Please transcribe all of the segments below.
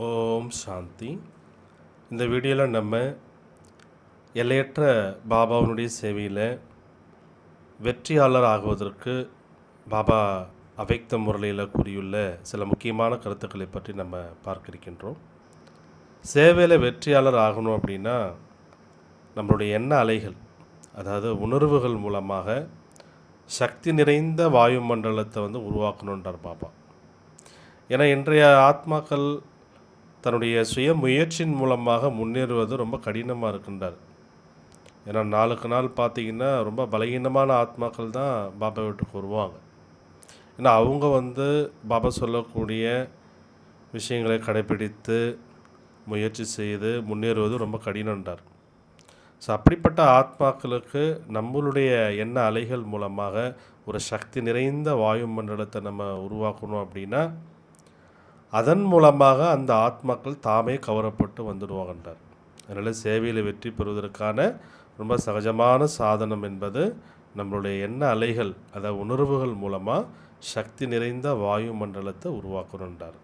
ஓம் சாந்தி. இந்த வீடியோவில் நம்ம எல்லையற்ற பாபாவினுடைய சேவையில் வெற்றியாளர் ஆகுவதற்கு பாபா அவைக்த முரளியில் கூறியுள்ள சில முக்கியமான கருத்துக்களை பற்றி நம்ம பார்க்க இருக்கின்றோம் சேவையில் வெற்றியாளர் ஆகணும் அப்படின்னா நம்மளுடைய எண்ண அலைகள் அதாவது உணர்வுகள் மூலமாக சக்தி நிறைந்த வாயுமண்டலத்தை வந்து உருவாக்கணுன்றார் பாபா. ஏன்னா இன்றைய ஆத்மாக்கள் தன்னுடைய சுய முயற்சியின் மூலமாக முன்னேறுவது ரொம்ப கடினமாக இருக்கின்றார். ஏன்னா நாளுக்கு நாள் பார்த்தீங்கன்னா ரொம்ப பலகீனமான ஆத்மாக்கள் தான் பாபா வீட்டுக்கு வருவாங்க ஏன்னா அவங்க வந்து பாபா சொல்லக்கூடிய விஷயங்களை கடைபிடித்து முயற்சி செய்து முன்னேறுவது ரொம்ப கடினம்ன்றார். ஸோ அப்படிப்பட்ட ஆத்மாக்களுக்கு நம்மளுடைய எண்ண அலைகள் மூலமாக ஒரு சக்தி நிறைந்த வாயு மண்டலத்தை நம்ம உருவாக்கணும் அப்படின்னா அதன் மூலமாக அந்த ஆத்மாக்கள் தாமே கவரப்பட்டு வந்துடுவாங்கன்றார். அதனால் சேவையில் வெற்றி பெறுவதற்கான ரொம்ப சகஜமான சாதனம் என்பது நம்மளுடைய எண்ண அலைகள் அதாவது உணர்வுகள் மூலமாக சக்தி நிறைந்த வாயு மண்டலத்தை உருவாக்கணுன்றார்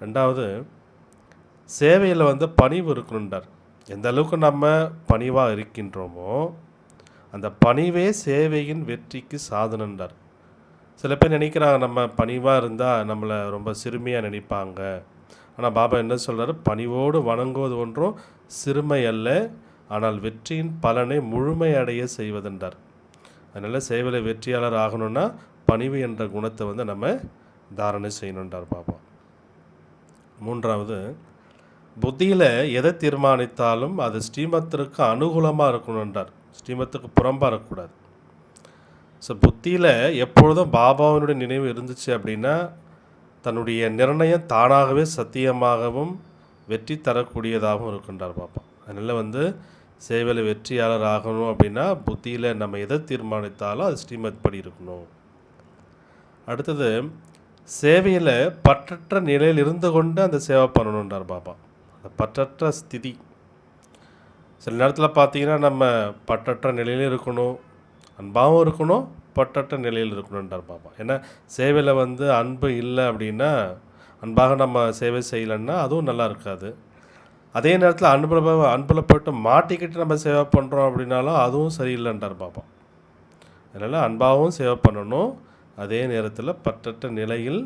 ரெண்டாவது சேவையில் வந்து பணிவு இருக்கணுன்றார் எந்த அளவுக்கு நம்ம பணிவாக இருக்கின்றோமோ அந்த பணிவே சேவையின் வெற்றிக்கு சாதனன்றார். சில பேர் நினைக்கிறாங்க நம்ம பணிவாக இருந்தால் நம்மளை ரொம்ப சிறுமியாக நினைப்பாங்க. ஆனால் பாபா என்ன சொல்கிறாரு பணிவோடு வணங்குவது ஒன்றும் சிறுமை அல்ல ஆனால் வெற்றியின் பலனை முழுமையடைய செய்வதென்றார் அதனால் சேவையில் வெற்றியாளர் ஆகணும்னா பணிவு என்ற குணத்தை வந்து நம்ம தாரணை செய்யணுன்றார் பாபா. மூன்றாவது புத்தியில் எதை தீர்மானித்தாலும் அது ஸ்ரீமத்திற்கு அனுகூலமாக இருக்கணுன்றார் ஸ்ரீமத்துக்கு புறம்பாக இருக்கக்கூடாது ஸோ புத்தியில் எப்பொழுதும் பாபாவினுடைய நினைவு இருந்துச்சு அப்படின்னா தன்னுடைய நிர்ணயம் தானாகவே சத்தியமாகவும் வெற்றி தரக்கூடியதாகவும் இருக்கின்றார் பாப்பா. அதனால் வந்து சேவையில் வெற்றியாளர் ஆகணும் அப்படின்னா புத்தியில் நம்ம எதை தீர்மானித்தாலும் அது ஸ்ரீமத் படி இருக்கணும். அடுத்தது சேவையில் பற்றற்ற நிலையில் இருந்து கொண்டு அந்த சேவை பண்ணணுன்றார் பாபா அந்த பற்றற்ற ஸ்திதி. சில நேரத்தில் பார்த்தீங்கன்னா நம்ம பற்றற்ற நிலையிலும் இருக்கணும் அன்பாகவும் இருக்கணும் பற்றற்ற நிலையில் இருக்கணுன்றார் பாப்பா. ஏன்னா சேவையில் வந்து அன்பு இல்லை அப்படின்னா அன்பாக நம்ம சேவை செய்யலைன்னா அதுவும் நல்லா இருக்காது. அதே நேரத்தில் அன்புல அன்பில் போய்ட்டு மாட்டிக்கிட்டு நம்ம சேவை பண்ணுறோம் அப்படின்னாலும் அதுவும் சரியில்லைன்றார் பாப்பா. அதனால் அன்பாகவும் சேவை பண்ணணும். அதே நேரத்தில் பற்றற்ற நிலையில்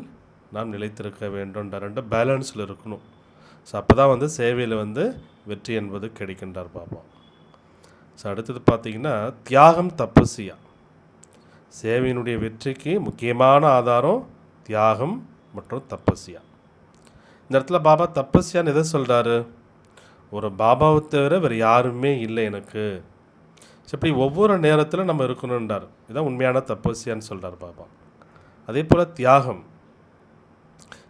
நாம் நிலைத்திருக்க வேண்டும்ன்ற ரெண்டு பேலன்ஸில் இருக்கணும். ஸோ அப்போ தான் வந்து சேவையில் வந்து வெற்றி என்பது கிடைக்கின்றார் பாப்பா. ஸோ அடுத்தது பார்த்தீங்கன்னா தியாகம் தப்பசியா சேவையினுடைய வெற்றிக்கு முக்கியமான ஆதாரம் தியாகம் மற்றும் தப்பசியா இந்த இடத்துல பாபா தப்பசியான்னு எதை சொல்கிறாரு ஒரு பாபாவை தவிர வேறு யாருமே இல்லை எனக்கு. ஸோ இப்படி ஒவ்வொரு நேரத்தில் நம்ம இருக்கணுன்றார் இதுதான் உண்மையான தப்பசியான்னு சொல்கிறார் பாபா. அதே போல் தியாகம்.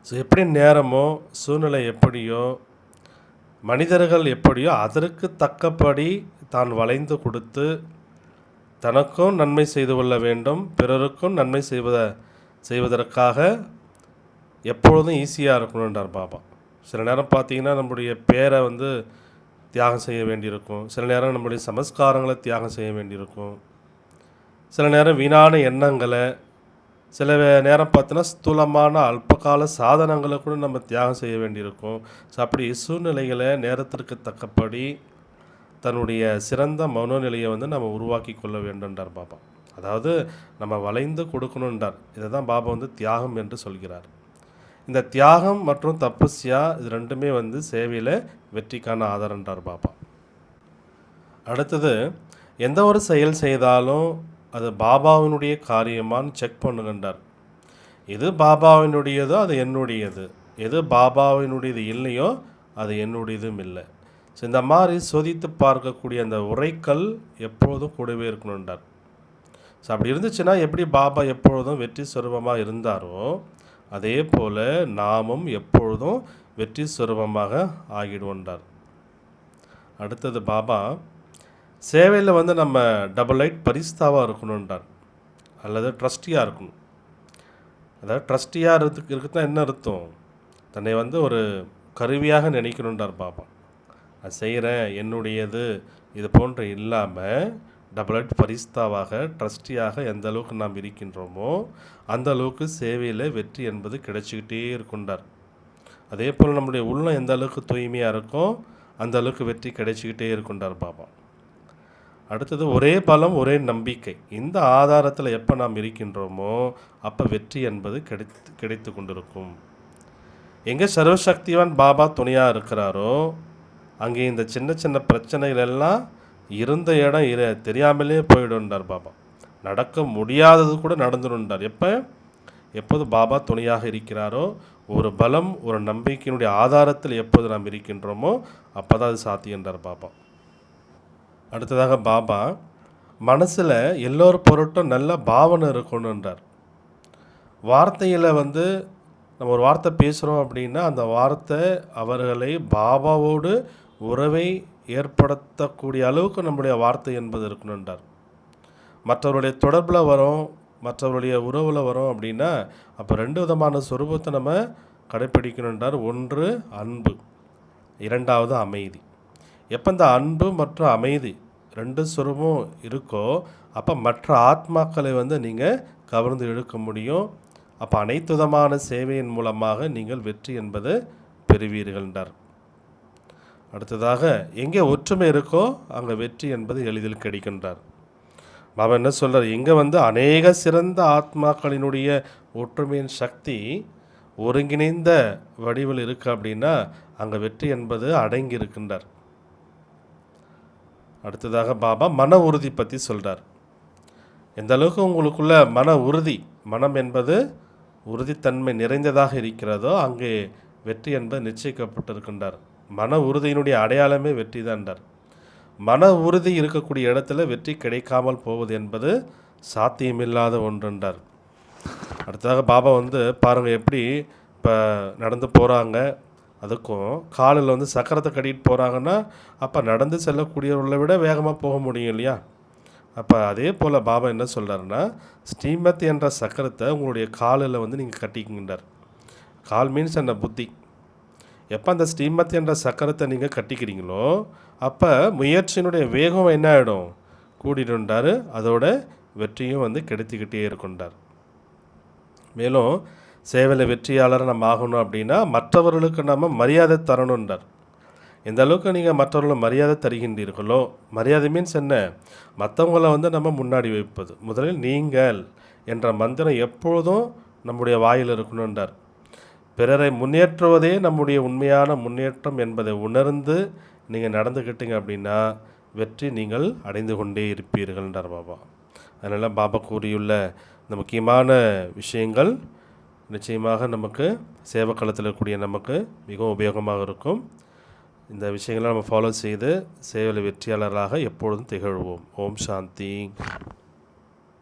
ஸோ எப்படி நேரமோ சூழ்நிலை எப்படியோ மனிதர்கள் எப்படியோ அதற்கு தக்கபடி தான் வளைந்து கொடுத்து தனக்கும் நன்மை செய்து கொள்ள வேண்டும் பிறருக்கும் நன்மை செய்வத செய்வதற்காக எப்பொழுதும் ஈஸியாக இருக்கணுன்றார் பாபா. சில நேரம் பார்த்தீங்கன்னா நம்முடைய பேரை வந்து தியாகம் செய்ய வேண்டியிருக்கும். சில நேரம் நம்முடைய சமஸ்காரங்களை தியாகம் செய்ய வேண்டியிருக்கும். சில நேரம் வீணான எண்ணங்களை சில நேரம் பார்த்தோன்னா ஸ்தூலமான அல்பகால சாதனங்களை கூட நம்ம தியாகம் செய்ய வேண்டியிருக்கும். ஸோ அப்படி சூழ்நிலைகளை நேரத்திற்கு தக்கபடி தன்னுடைய சிறந்த மனோநிலையை வந்து நம்ம உருவாக்கி கொள்ள வேண்டும்ன்றார் பாபா. அதாவது நம்ம வளைந்து கொடுக்கணுன்றார் இதை தான் பாபா வந்து தியாகம் என்று சொல்கிறார். இந்த தியாகம் மற்றும் தப்பஸ்யா இது ரெண்டுமே வந்து சேவையில் வெற்றிக்கான ஆதாரன்றார் பாபா. அடுத்தது எந்த ஒரு செயல் செய்தாலும் அது பாபாவினுடைய காரியமான்னு செக் பண்ணுங்கன்றார். எது பாபாவினுடையதோ அது என்னுடையது. எது பாபாவினுடையது இல்லையோ அது என்னுடையதும் இல்லை. ஸோ இந்த மாதிரி சோதித்து பார்க்கக்கூடிய அந்த உரைக்கல் எப்பொழுதும் கூடவே இருக்கணுன்றார் ஸோ அப்படி இருந்துச்சுன்னா எப்படி பாபா எப்பொழுதும் வெற்றி சுரூபமாக இருந்தாரோ அதே போல் நாமும் எப்பொழுதும் வெற்றி சுரூபமாக ஆகிடுவோன்றார் அடுத்தது பாபா சேவையில் வந்து நம்ம டபுள் லைட் பரிஸ்தாவாக இருக்கணுன்றார் அல்லது ட்ரஸ்டியாக இருக்கணும். அதாவது ட்ரஸ்டியாக இருக்கிறதுக்கு இருக்குதான் என்ன அர்த்தம்? தன்னை வந்து ஒரு கருவியாக நினைக்கணுன்றார் பாபா. நான் செய்கிறேன் என்னுடையது இது போன்ற இல்லாமல் டபுள் பரிஸ்தாவாக ட்ரஸ்டியாக எந்த அளவுக்கு நாம் இருக்கின்றோமோ அந்த அளவுக்கு சேவையில் வெற்றி என்பது கிடைச்சிக்கிட்டே இருக்கின்றார். அதே போல் நம்முடைய உள்ளம் எந்த அளவுக்கு தூய்மையாக இருக்கோ அந்த அளவுக்கு வெற்றி கிடைச்சிக்கிட்டே இருக்கின்றார் பாபா. அடுத்தது ஒரே பலம் ஒரே நம்பிக்கை. இந்த ஆதாரத்தில் எப்போ நாம் இருக்கின்றோமோ அப்போ வெற்றி என்பது கிடைத்து கிடைத்து கொண்டிருக்கும். எங்கே சர்வசக்திவான் பாபா துணையாக இருக்கிறாரோ அங்கே இந்த சின்ன சின்ன பிரச்சனைகள் எல்லாம் இருந்த இடம் இரு தெரியாமலே போயிடுன்றார் பாபா. நடக்க முடியாதது கூட நடந்துடுன்றார் எப்போ? எப்போது பாபா துணையாக இருக்கிறாரோ ஒரு பலம் ஒரு நம்பிக்கையினுடைய ஆதாரத்தில் எப்போது நாம் இருக்கின்றோமோ அப்போ தான் அது சாத்தியன்றார் பாபா. அடுத்ததாக பாபா மனசில் எல்லோர் பொருட்டும் நல்ல பாவனை இருக்கணுன்றார் வார்த்தையில் வந்து நம்ம ஒரு வார்த்தை பேசுகிறோம் அப்படின்னா அந்த வார்த்தை அவர்களை பாபாவோடு உறவை ஏற்படுத்தக்கூடிய அளவுக்கு நம்முடைய வார்த்தை என்பது இருக்கணுன்றார் மற்றவருடைய தொடர்பில் வரும் மற்றவருடைய உறவில் வரும் அப்படின்னா அப்போ ரெண்டு விதமான சுரூபத்தை நம்ம கடைப்பிடிக்கணுன்றார் ஒன்று அன்பு. இரண்டாவது அமைதி. எப்போ இந்த அன்பு மற்றும் அமைதி ரெண்டு சுரமும் இருக்கோ அப்போ மற்ற ஆத்மாக்களை வந்து நீங்கள் கவர்ந்து இழுக்க முடியும். அப்போ அனைத்து விதமான சேவையின் மூலமாக நீங்கள் வெற்றி என்பது பெறுவீர்கள்ன்றார் அடுத்ததாக எங்கே ஒற்றுமை இருக்கோ அங்கே வெற்றி என்பது எளிதில் கிடைக்கின்றார். பாபா என்ன சொல்கிறார் இங்கே வந்து அநேக சிறந்த ஆத்மாக்களினுடைய ஒற்றுமையின் சக்தி ஒருங்கிணைந்த வடிவில் இருக்கு அப்படின்னா அங்கே வெற்றி என்பது அடங்கி இருக்கின்றார் அடுத்ததாக பாபா மன உறுதி பற்றி சொல்கிறார் எந்த அளவுக்கு உங்களுக்குள்ள மன உறுதி மனம் என்பது உறுதித்தன்மை நிறைந்ததாக இருக்கிறதோ அங்கே வெற்றி என்பது நிச்சயிக்கப்பட்டிருக்கின்றார். மன உறுதியினுடைய அடையாளமே வெற்றி தான்றார் மன உறுதி இருக்கக்கூடிய இடத்துல வெற்றி கிடைக்காமல் போவது என்பது சாத்தியமில்லாத ஒன்றுன்றார் அடுத்ததாக பாபா வந்து பாருங்கள் எப்படி இப்போ நடந்து போகிறாங்க அதுக்கும் காலில் வந்து சக்கரத்தை கட்டிட்டு போகிறாங்கன்னா அப்போ நடந்து செல்லக்கூடியவர்களை விட வேகமாக போக முடியும் இல்லையா? அப்போ அதே போல் பாபா என்ன சொல்கிறாருன்னா ஸ்ரீமத் என்ற சக்கரத்தை உங்களுடைய காலில் வந்து நீங்கள் கட்டிக்கின்றார் கால் மீன்ஸ் என்ன புத்தி. எப்போ அந்த ஸ்ரீமத் என்ற சக்கரத்தை நீங்கள் கட்டிக்கிறீங்களோ அப்போ முயற்சியினுடைய வேகம் என்ன ஆகிடும் கூடிட்டுண்டார் அதோட வெற்றியும் வந்து கிடைத்துக்கிட்டே இருக்கின்றார் மேலும் சேவையில் வெற்றியாளர் நம்ம ஆகணும் அப்படின்னா மற்றவர்களுக்கு நம்ம மரியாதை தரணுன்றார் எந்த அளவுக்கு நீங்கள் மற்றவர்களுக்கு மரியாதை தருகின்றீர்களோ மரியாதை மீன்ஸ் என்ன? மற்றவங்கள வந்து நம்ம முன்னாடி வைப்பது. முதலில் நீங்கள் என்ற மந்திரம் எப்பொழுதும் நம்முடைய வாயில் இருக்கணுன்றார் பிறரை முன்னேற்றுவதே நம்முடைய உண்மையான முன்னேற்றம் என்பதை உணர்ந்து நீங்கள் நடந்துக்கிட்டீங்க அப்படின்னா வெற்றி நீங்கள் அடைந்து கொண்டே இருப்பீர்கள்ன்றார் பாபா. அதனால் பாபா கூறியுள்ள இந்த முக்கியமான விஷயங்கள் நிச்சயமாக நமக்கு சேவக்களத்தில் இருக்கக்கூடிய நமக்கு மிகவும் உபயோகமாக இருக்கும். இந்த விஷயங்களை நம்ம ஃபாலோ செய்து சேவையில் வெற்றியாளராக எப்பொழுதும் திகழ்வோம். ஓம் சாந்தி.